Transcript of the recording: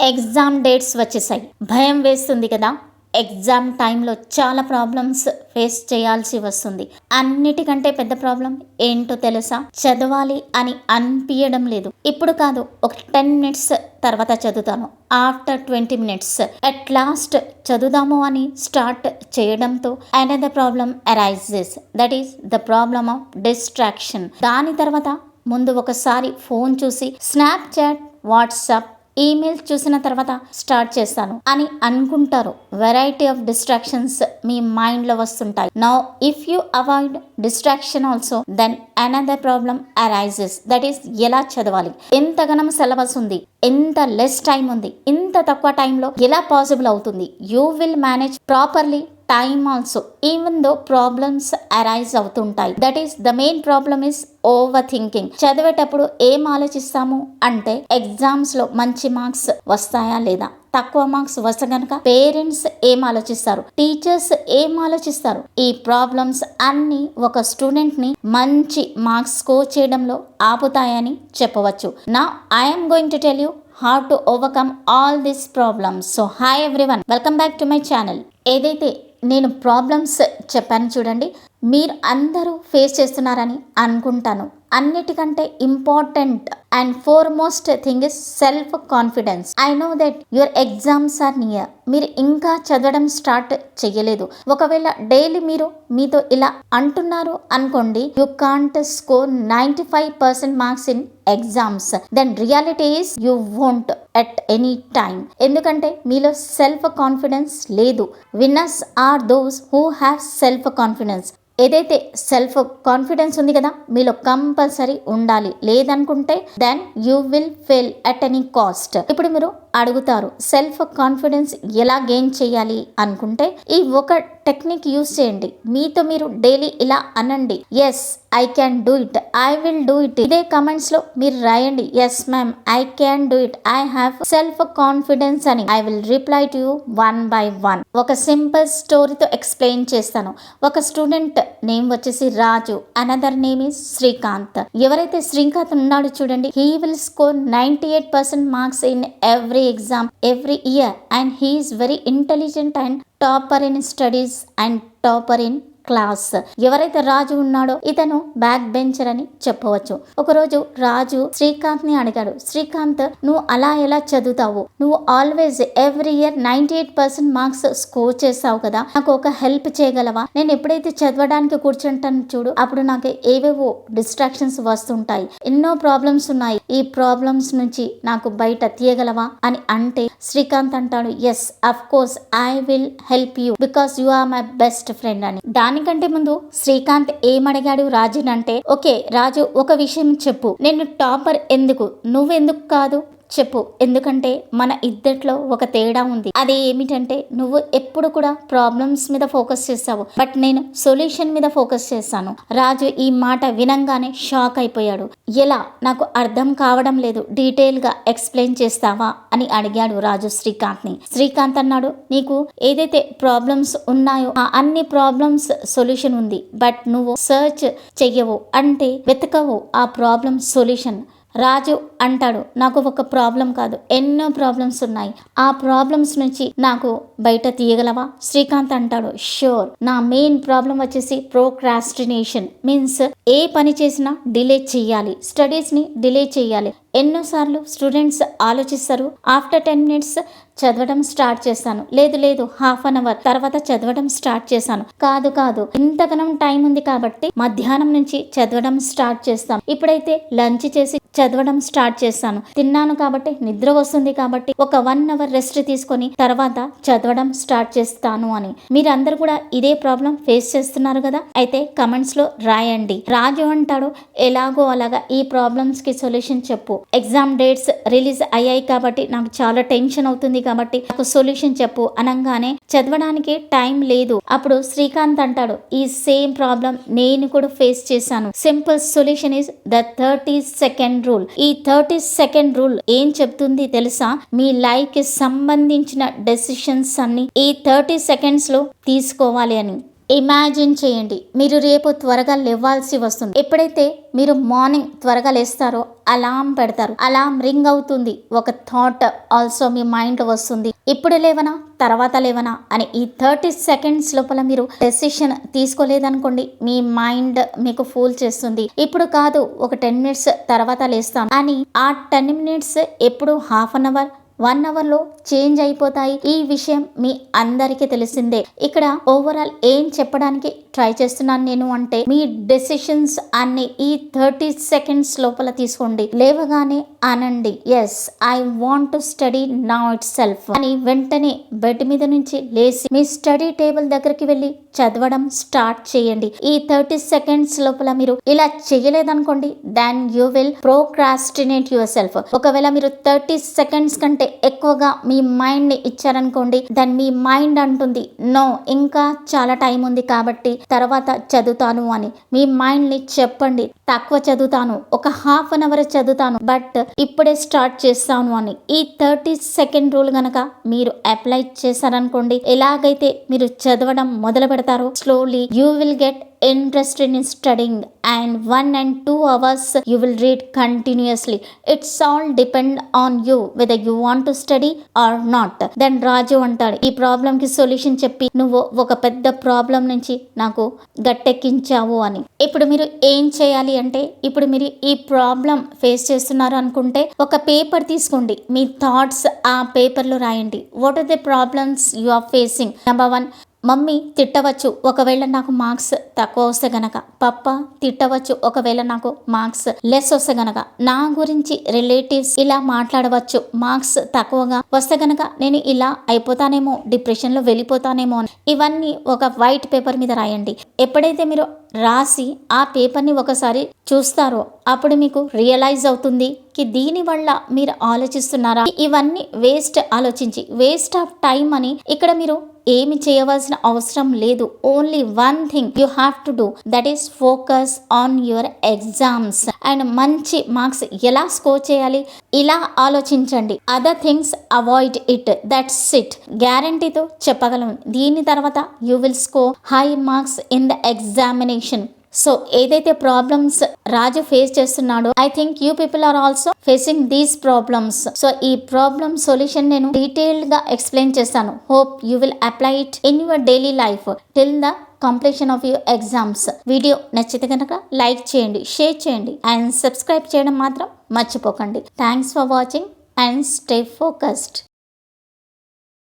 Exam dates వచ్చేసాయి. భయం వేస్తుంది కదా? ఎగ్జామ్ టైంలో చాలా ప్రాబ్లమ్స్ ఫేస్ చేయాల్సి వస్తుంది. అన్నిటికంటే పెద్ద ప్రాబ్లం ఏంటో తెలుసా? చదవాలి అని అనిపించడం లేదు. ఇప్పుడు కాదు ఒక టెన్ మినిట్స్ తర్వాత చదువుతాను. After twenty minutes. At last చదువుదాము అని స్టార్ట్ చేయడంతో another problem arises that is the problem of distraction దాని తర్వాత ముందు ఒకసారి ఫోన్ చూసి స్నాప్చాట్ వాట్సాప్ ఈమెయిల్ చూసిన తర్వాత స్టార్ట్ చేస్తాను అని అనుకుంటారు. వెరైటీ ఆఫ్ డిస్ట్రాక్షన్స్ మీ మైండ్లో వస్తుంటాయి. Now if you avoid distraction also then another problem arises that is ఎలా చదవాలి? ఎంతగానం సిలబస్ ఉంది ఎంత లెస్ టైం ఉంది? ఇంత తక్కువ టైంలో ఎలా పాసిబుల్ అవుతుంది? You will manage properly time also even though problems arise అవుతుంటాయి. That is the main problem is overthinking చదివేటప్పుడు ఏం ఆలోచిస్తాము అంటే ఎగ్జామ్స్లో మంచి మార్క్స్ వస్తాయా లేదా? తక్కువ మార్క్స్ వస్తే గనక పేరెంట్స్ ఏం ఆలోచిస్తారు? టీచర్స్ ఏం ఆలోచిస్తారు? ఈ ప్రాబ్లమ్స్ అన్ని ఒక స్టూడెంట్ని మంచి మార్క్స్ స్కోర్ చేయడంలో ఆపుతాయని చెప్పవచ్చు. Now I'm going to tell you how to overcome all this problems so hi everyone welcome back to my channel ఏదైతే నేను ప్రాబ్లమ్స్ చెప్పాను చూడండి. మీరు అందరూ ఫేస్ చేస్తున్నారని అనుకుంటాను. అన్నిటికంటే important and foremost thing is self confidence I know that your exams are near మీరు ఇంకా చదవడం స్టార్ట్ చేయలేదు. ఒకవేళ డైలీ మీరు మీతో ఇలా అంటున్నారు అనుకోండి you can't score ninety five percent marks in exams then reality is you won't at any time ఎందుకంటే మీలో సెల్ఫ్ కాన్ఫిడెన్స్ లేదు. Winners are those who have self confidence ఏదైతే సెల్ఫ్ కాన్ఫిడెన్స్ ఉంది కదా మీలో కంపల్సరీ ఉండాలి. లేదనుకుంటే then you will fail at any cost ఇప్పుడు మీరు అడుగుతారు సెల్ఫ్ కాన్ఫిడెన్స్ ఎలా గెయిన్ చేయాలి? అనుకుంటే ఈ ఒక టెక్నిక్ యూస్ చేయండి. మీతో మీరు డైలీ ఇలా అనండి. Yes I can do it I will do it ఇదే కమెంట్స్లో మీరు రాయండి. Yes ma'am I can do it I have self confidence అని. I will reply to you one by one ఒక సింపుల్ స్టోరీతో ఎక్స్ప్లెయిన్ చేస్తాను. ఒక స్టూడెంట్ నేమ్ వచ్చేసి Raju. Another name is Srikanth. ఎవరైతే శ్రీకాంత్ ఉన్నాడో చూడండి he will score ninety eight percent marks in every exam every year and he is very intelligent and topper in studies and topper in class. ఎవరైతే రాజు ఉన్నాడో ఇతను back bencher అని చెప్పవచ్చు. ఒకరోజు రాజు శ్రీకాంత్ని అడిగాడు శ్రీకాంత్ నువ్వు అలా ఎలా చదువుతావు? నువ్వు always every year ninety eight percent marks score చేస్తావు కదా? నాకు ఒక హెల్ప్ చేయగలవా? నేను ఎప్పుడైతే చదవడానికి కూర్చుంటాను చూడు అప్పుడు నాకు ఏవేవో డిస్ట్రాక్షన్స్ వస్తుంటాయి. ఎన్నో ప్రాబ్లమ్స్ ఉన్నాయి. ఈ ప్రాబ్లమ్స్ నుంచి నాకు బయట తీయగలవా? అని అంటే శ్రీకాంత్ అంటాడు yes of course I will help you because you are my best friend అని. దానికంటే ముందు శ్రీకాంత్ ఏమడిగాడు రాజునంటే ఓకే రాజు ఒక విషయం చెప్పు. నేను టాపర్ ఎందుకు? నువ్వెందుకు కాదు? చెప్పు. ఎందుకంటే మన ఇద్దట్లో ఒక తేడా ఉంది. అది ఏమిటంటే నువ్వు ఎప్పుడు కూడా ప్రాబ్లమ్స్ మీద ఫోకస్ చేస్తావు. బట్ నేను సొల్యూషన్ మీద ఫోకస్ చేస్తాను. రాజు ఈ మాట వినంగానే షాక్ అయిపోయాడు. ఎలా? నాకు అర్థం కావడం లేదు. డీటెయిల్గా ఎక్స్ప్లెయిన్ చేస్తావా? అని అడిగాడు రాజు శ్రీకాంత్ని శ్రీకాంత్ అన్నాడు నీకు ఏదైతే ప్రాబ్లమ్స్ ఉన్నాయో ఆ అన్ని ప్రాబ్లమ్స్ సొల్యూషన్ ఉంది. బట్ నువ్వు సర్చ్ చెయ్యవు. అంటే వెతకవు. ఆ ప్రాబ్లం సొల్యూషన్. రాజు అంటాడు నాకు ఒక ప్రాబ్లం కాదు ఎన్నో ప్రాబ్లమ్స్ ఉన్నాయి. ఆ ప్రాబ్లమ్స్ నుంచి నాకు బయట తీయగలవా? శ్రీకాంత్ అంటాడు షూర్. నా మెయిన్ ప్రాబ్లం వచ్చేసి ప్రోక్రాస్టినేషన్. మీన్స్ ఏ పని చేసినా డిలే చేయాలి స్టడీస్ని డిలే చేయాలి ఎన్నోసార్లు స్టూడెంట్స్ ఆలోచిస్తారు. ఆఫ్టర్ టెన్ మినిట్స్ చదవడం స్టార్ట్ చేస్తాను లేదు లేదు హాఫ్ అన్ అవర్ తర్వాత చదవడం స్టార్ట్ చేశాను. కాదు కాదు ఇంతగనం టైం ఉంది కాబట్టి మధ్యాహ్నం నుంచి చదవడం స్టార్ట్ చేస్తాం. ఇప్పుడైతే లంచ్ చేసి చదవడం స్టార్ట్ చేస్తాను తిన్నాను కాబట్టి నిద్ర వస్తుంది కాబట్టి ఒక వన్ అవర్ రెస్ట్ తీసుకొని తర్వాత చదవడం స్టార్ట్ చేస్తాను అని. మీరందరూ కూడా ఇదే ప్రాబ్లం ఫేస్ చేస్తున్నారు కదా? అయితే కమెంట్స్లో రాయండి. రాజు అంటాడు ఎలాగో అలాగా ఈ ప్రాబ్లమ్స్కి సొల్యూషన్ చెప్పు. ఎగ్జామ్ డేట్స్ రిలీజ్ అయ్యాయి కాబట్టి నాకు చాలా టెన్షన్ అవుతుంది కాబట్టి నాకు సొల్యూషన్ చెప్పు అనగానే చదవడానికి టైం లేదు. అప్పుడు శ్రీకాంత్ అంటాడు ఈ సేమ్ ప్రాబ్లం నేను కూడా ఫేస్ చేశాను. Simple solution is the thirty second rule. ఈ థర్టీ సెకండ్ రూల్ ఏం చెప్తుంది తెలుసా? మీ లైఫ్కి సంబంధించిన డెసిషన్స్ అన్ని ఈ థర్టీ సెకండ్స్లో తీసుకోవాలి అని. ఇమాజిన్ చేయండి. మీరు రేపు త్వరగా లేవాల్సి వస్తుంది. ఎప్పుడైతే మీరు మార్నింగ్ త్వరగా లేస్తారో అలాం పెడతారు. అలాం రింగ్ అవుతుంది. ఒక థాట్ ఆల్సో మీ మైండ్ వస్తుంది. ఇప్పుడు లేవనా? తర్వాత లేవనా? అని ఈ థర్టీ సెకండ్స్ లోపల మీరు డెసిషన్ తీసుకోలేదనుకోండి మీ మైండ్ మీకు ఫూల్ చేస్తుంది. ఇప్పుడు కాదు ఒక టెన్ మినిట్స్ తర్వాత లేస్తాను. అని ఆ టెన్ మినిట్స్ ఎప్పుడు హాఫ్ అన్ అవర్ వన్ అవర్లో చేంజ్ అయిపోతాయి. ఈ విషయం మీ అందరికీ తెలిసిందే. ఇక్కడ ఓవరాల్ ఏం చెప్పడానికి ట్రై చేస్తున్నాను నేను అంటే మీ డెసిషన్స్ అన్ని ఈ థర్టీ సెకండ్స్ లోపల తీసుకోండి. లేవగానే అనండి. Yes I want to study now itself అని వెంటనే బెడ్ మీద నుంచి లేచి మీ స్టడీ టేబుల్ దగ్గరికి వెళ్ళి చదవడం స్టార్ట్ చేయండి. ఈ థర్టీ సెకండ్స్ లోపల మీరు ఇలా చేయలేదనుకోండి then you will procrastinate yourself ఒకవేళ మీరు థర్టీ సెకండ్స్ కంటే ఎక్కువగా మీ మైండ్ని ఇచ్చారనుకోండి దాని మీ మైండ్ అంటుంది నో ఇంకా చాలా టైం ఉంది కాబట్టి తర్వాత చదువుతాను అని. మీ మైండ్ని చెప్పండి. తక్కువ చదువుతాను. ఒక హాఫ్ అన్ అవర్ చదువుతాను. బట్ ఇప్పుడే స్టార్ట్ చేస్తాను అని. ఈ థర్టీ సెకండ్ రూల్ గనక మీరు అప్లై చేశారనుకోండి ఎలాగైతే మీరు చదవడం మొదలు పెడతారో slowly you will get interested in studying. And one and two hours you will read continuously. It's all depend on you whether you want to study or not. Then Raju అంటాడు ఈ problem కి solution చెప్పి నువ్వు ఒక పెద్ద problem నుంచి నాకు గట్టెక్కించావు అని. ఇప్పుడు మీరు ఏం చేయాలి అంటే ఇప్పుడు మీరు ఈ ప్రాబ్లం ఫేస్ చేస్తున్నారు అనుకుంటే ఒక పేపర్ తీసుకోండి. మీ థాట్స్ ఆ పేపర్లో రాయండి. What are the problems you are facing number one mummy తిట్టవచ్చు. ఒకవేళ నాకు మార్క్స్ తక్కువ వస్తే గనక. పప్ప తిట్టవచ్చు. ఒకవేళ నాకు మార్క్స్ లెస్ వస్తే గనక. నా గురించి రిలేటివ్స్ ఇలా మాట్లాడవచ్చు. మార్క్స్ తక్కువగా వస్తే గనక నేను ఇలా అయిపోతానేమో డిప్రెషన్లో వెళ్ళిపోతానేమో అని. ఇవన్నీ ఒక వైట్ పేపర్ మీద రాయండి. ఎప్పుడైతే మీరు రాసి ఆ పేపర్ని ఒకసారి చూస్తారో అప్పుడు మీకు రియలైజ్ అవుతుంది కి దీని వల్ల మీరు ఆలోచిస్తున్నారా? ఇవన్నీ వేస్ట్ ఆలోచించి వేస్ట్ ఆఫ్ టైం అని ఇక్కడ మీరు ఏమి చేయవలసిన అవసరం లేదు. Only one thing you have to do that is focus on your exams. And మంచి మార్క్స్ ఎలా స్కోర్ చేయాలి? ఇలా ఆలోచించండి. Other things avoid it that's it గ్యారంటీతో చెప్పగలను దీని తర్వాత you will score high marks in the examination so ఏదైతే problems Raju face చేస్తున్నాడో I think you people are also facing these problems so ఈ ప్రాబ్లమ్ సొల్యూషన్ నేను డీటెయిల్డ్గా ఎక్స్ప్లెయిన్ చేస్తాను. Hope you will apply it in your daily life till the completion of your exams video నచ్చితే కనుక like చేయండి share చేయండి and subscribe చేయడం మాత్రం మర్చిపోకండి. Thanks for watching and stay focused